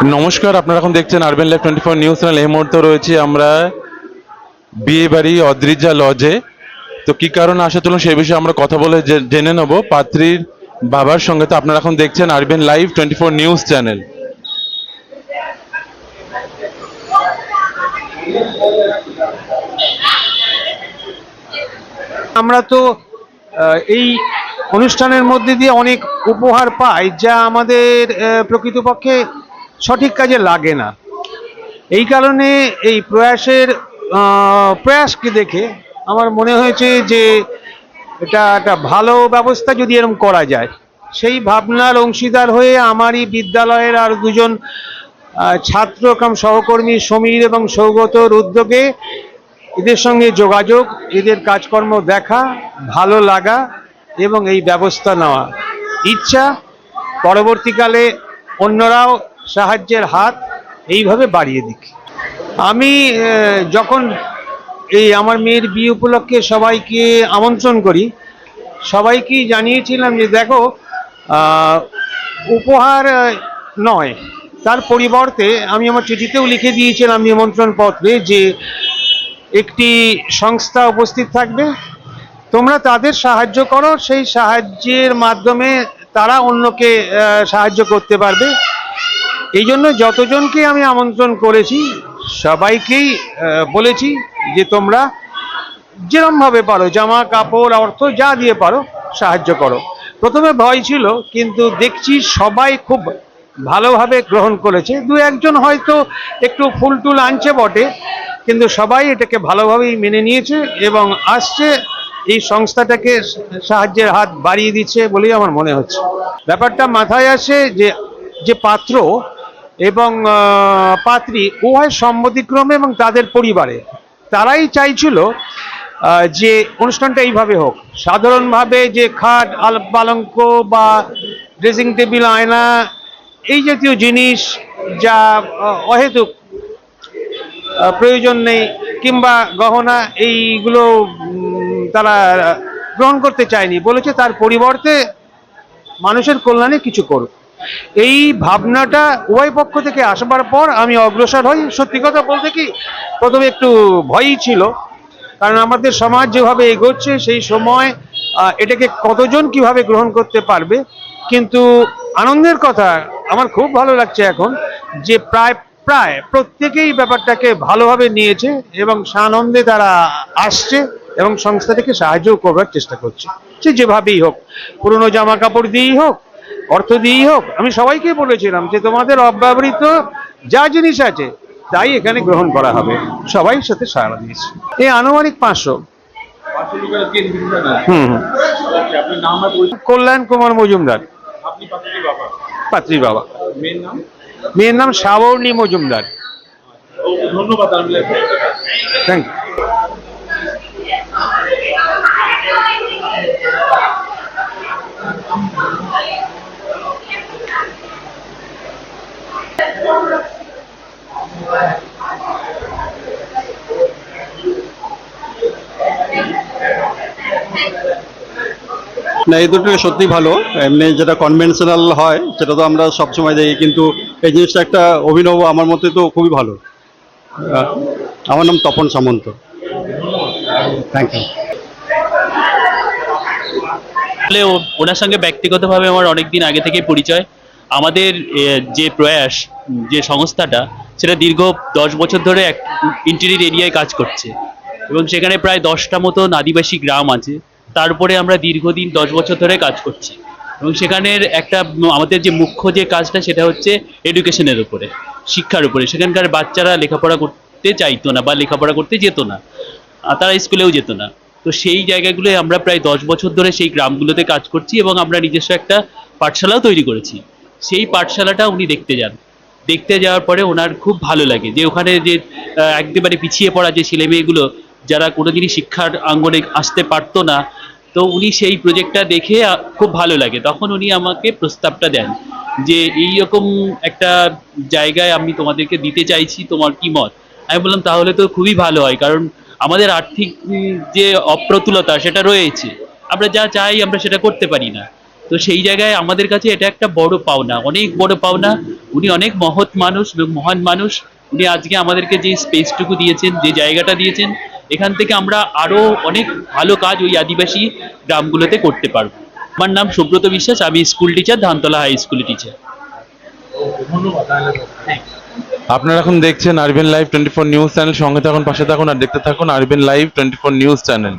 নমস্কার, আপনারা এখন দেখছেন RBN live twenty four news channel এই মুহূর্তে রয়েছে আমরা বিয়ে বাড়ি অদ্রিজা লজে তো কি কারণে আসা চলুন সেই বিষয়ে আমরা কথা বলে জেনে নেব। পাত্রীর বাবার সঙ্গে তো আপনারা এখন দেখছেন RBN live twenty four news channel আমরা তো এই অনুষ্ঠানের মধ্যে দিয়ে অনেক উপহার পাই যা আমাদের প্রকৃতপক্ষে সঠিক কাজে লাগে না। এই কারণে এই প্রয়াসের প্রয়াসকে দেখে আমার মনে হয়েছে যে এটা একটা ভালো ব্যবস্থা যদি এরকম করা যায়। সেই ভাবনার অংশীদার হয়ে আমারই বিদ্যালয়ের আর দুজন ছাত্র কাম সহকর্মী সমীর এবং সৌগতর উদ্যোগে এদের সঙ্গে যোগাযোগ, এদের কাজকর্ম দেখা, ভালো লাগা এবং এই ব্যবস্থা নেওয়া। ইচ্ছা, পরবর্তীকালে অন্যরাও সাহায্যের হাত এইভাবে বাড়িয়ে দিক। আমি যখন এই আমার মেয়ের বিয়ে উপলক্ষে সবাইকে আমন্ত্রণ করি, সবাইকেই জানিয়েছিলাম যে, দেখো উপহার নয়। তার পরিবর্তে আমি আমার চিঠিতেও লিখে দিয়েছিলাম নিমন্ত্রণ পত্রে যে, একটি সংস্থা উপস্থিত থাকবে। তোমরা তাদের সাহায্য করো। সেই সাহায্যের মাধ্যমে তারা অন্যকে সাহায্য করতে পারবে। এই জন্য যতজনকে আমি আমন্ত্রণ করেছি, সবাইকেই বলেছি যে তোমরা যেরমভাবে পারো, জামা, কাপড়, অর্থ যা দিয়ে পারো, সাহায্য করো। প্রথমে ভয় ছিল, কিন্তু দেখছি সবাই খুব ভালোভাবে গ্রহণ করেছে। দু একজন হয়তো একটু ফুল টুল আনছে বটে, কিন্তু সবাই এটাকে ভালোভাবেই মেনে নিয়েছে এবং আসছে। এই সংস্থাটাকে সাহায্যের হাত বাড়িয়ে দিচ্ছে বলেই আমার মনে হচ্ছে। ব্যাপারটা মাথায় আসে যে যে পাত্র এবং পাত্রী উভয় সম্মতিক্রমে এবং তাদের পরিবারে। তারাই চাইছিল যে অনুষ্ঠানটা এইভাবে হোক। সাধারণভাবে যে খাট আল পালঙ্ক বা ড্রেসিং টেবিল, আয়না, এই জাতীয় জিনিস যা অহেতুক প্রয়োজন নেই, কিংবা গহনা, এইগুলো তারা গ্রহণ করতে চায়নি। বলেছে তার পরিবর্তে মানুষের কল্যাণে কিছু করুক। এই ভাবনাটা উভয় পক্ষ থেকে আসবার পর আমি অগ্রসর হই। সত্যি কথা বলতে কি, প্রথমে একটু ভয়ই ছিল, কারণ আমাদের সমাজ যেভাবে এগোচ্ছে, সেই সময় এটাকে কতজন কীভাবে গ্রহণ করতে পারবে? কিন্তু আনন্দের কথা, আমার খুব ভালো লাগছে এখন যে প্রায় প্রায় প্রত্যেকেই ব্যাপারটাকে ভালোভাবে নিয়েছে এবং সানন্দে তারা আসছে এবং সংস্থাটাকে সাহায্য করবার চেষ্টা করছে। সে যেভাবেই হোক, পুরনো জামা কাপড় দিয়েই হোক অর্থ দিয়েই হোক আমি সবাইকে বলেছিলাম যে তোমাদের অব্যবহৃত যা জিনিস আছে তাই এখানে গ্রহণ করা হবে। সবাই সাথে সাড়া দিয়েছে। এই আনুমানিক পাঁচশো। হুম হুম। কল্যাণ কুমার মজুমদার। পাত্রী বাবা। মেয়ের নাম সাবর্ণী মজুমদার। থ্যাংক ইউ না, এই দুটো সত্যি ভালো। এমনি যেটা কনভেনশনাল হয়, সেটা তো আমরা সবসময় দেখি, কিন্তু এই জিনিসটা একটা অভিনব, আমার মতে তো খুবই ভালো। আমার নাম তপন সামন্ত। থ্যাংক ইউ ওনার সঙ্গে ব্যক্তিগতভাবে আমার অনেক দিন আগে থেকে পরিচয়। আমাদের যে প্রয়াস, যে সংস্থাটা, সেটা দীর্ঘ দশ বছর ধরে এক ইন্টেরিয়র এরিয়ায় কাজ করছে। এবং সেখানে প্রায় দশটা মতন আদিবাসী গ্রাম আছে। তারপরে আমরা দীর্ঘদিন, দশ বছর ধরে কাজ করছি। এবং সেখানের একটা, আমাদের যে মুখ্য যে কাজটা সেটা হচ্ছে এডুকেশনের উপরে, শিক্ষার উপরে। সেখানকার বাচ্চারা লেখাপড়া করতে চাইতো না বা লেখাপড়া করতে যেত না তারা স্কুলেও যেত না। তো সেই জায়গাগুলোয় আমরা প্রায় দশ বছর ধরে সেই গ্রামগুলোতে কাজ করছি এবং আমরা নিজস্ব একটা পাঠশালাও তৈরি করেছি। সেই পাঠশালাটা উনি দেখতে যান। দেখতে যাওয়ার পরে ওনার খুব ভালো লাগে যে ওখানে যে একেবারে পিছিয়ে পড়া যে ছেলে মেয়েগুলো যারা কোনোদিনই শিক্ষার আঙ্গনে আসতে পারতো না তো উনি সেই প্রজেক্টটা দেখে খুব ভালো লাগে। তখন উনি আমাকে প্রস্তাবটা দেন যে এইরকম একটা জায়গায় আমি তোমাদেরকে দিতে চাইছি, তোমার কি মত? আমি বললাম, তাহলে তো খুবই ভালো হয়, কারণ আমাদের আর্থিক যে অপ্রতুলতা সেটা রয়েছে, আমরা যা চাই আমরা সেটা করতে পারি না। তো সেই জায়গায় আমাদের কাছে এটা একটা বড় পাওনা, অনেক বড় পাওনা। উনি অনেক মহৎ মানুষ, মহান মানুষ। উনি আজকে আমাদেরকে যে স্পেসটুকু দিয়েছেন, যে জায়গাটা দিয়েছেন এখান থেকে আমরা আরও অনেক ভালো কাজ ওই আদিবাসী গ্রামগুলোতে করতে পারব। আমার নাম সুব্রত বিশ্বাস, আমি স্কুল টিচার ধানতলা হাই স্কুলের টিচার আপনারা এখন দেখছেন RBN live twenty four news channel সঙ্গে থাকুন, পাশে থাকুন আর দেখতে থাকুন RBN live twenty four news channel